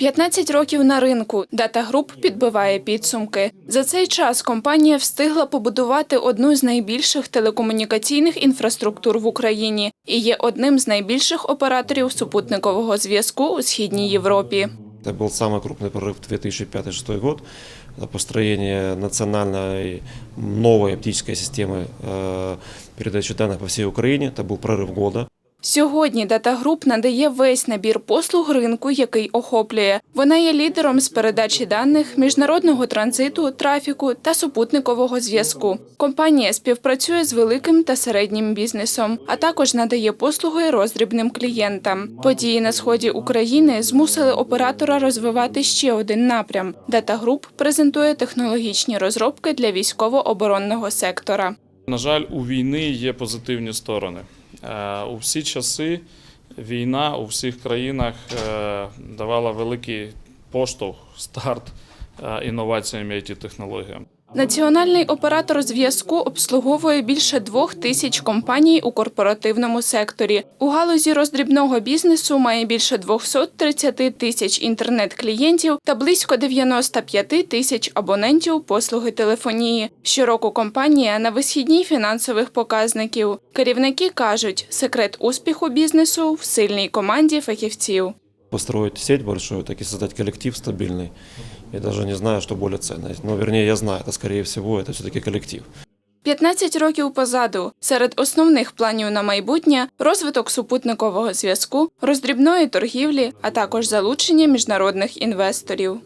15 років на ринку Дата Груп підбиває підсумки. За цей час компанія встигла побудувати одну з найбільших телекомунікаційних інфраструктур в Україні і є одним з найбільших операторів супутникового зв'язку у східній Європі. Это был самый крупный прорыв 2005-2006 год. Это построение национальной новой оптической системы э, передачи данных по всей Украине. Это был прорыв года. Сьогодні Дата Груп надає весь набір послуг ринку, який охоплює. Вона є лідером з передачі даних, міжнародного транзиту, трафіку та супутникового зв'язку. Компанія співпрацює з великим та середнім бізнесом, а також надає послуги роздрібним клієнтам. Події на сході України змусили оператора розвивати ще один напрям. Дата Груп презентує технологічні розробки для військово-оборонного сектора. На жаль, у війни є позитивні сторони. Е, У всі часи війна у всіх країнах е, давала великий поштовх, старт е, інноваціям і it технологіям Національний оператор зв'язку обслуговує більше двох тисяч компаній у корпоративному секторі. У галузі роздрібного бізнесу має більше 230 тисяч інтернет-клієнтів та близько 95 тисяч абонентів послуги телефонії. Щороку компанія на висхідній фінансових показників. Керівники кажуть, секрет успіху бізнесу в сильній команді фахівців. Построить сеть большую, так и создать коллектив стабильный. Я даже не знаю, что более ценно. Ну, вернее, я знаю, это скорее всего, это все-таки коллектив. 15 років позаду серед основних планів на майбутнє розвиток супутникового зв'язку, роздрібної торгівлі, а також залучення міжнародних інвесторів.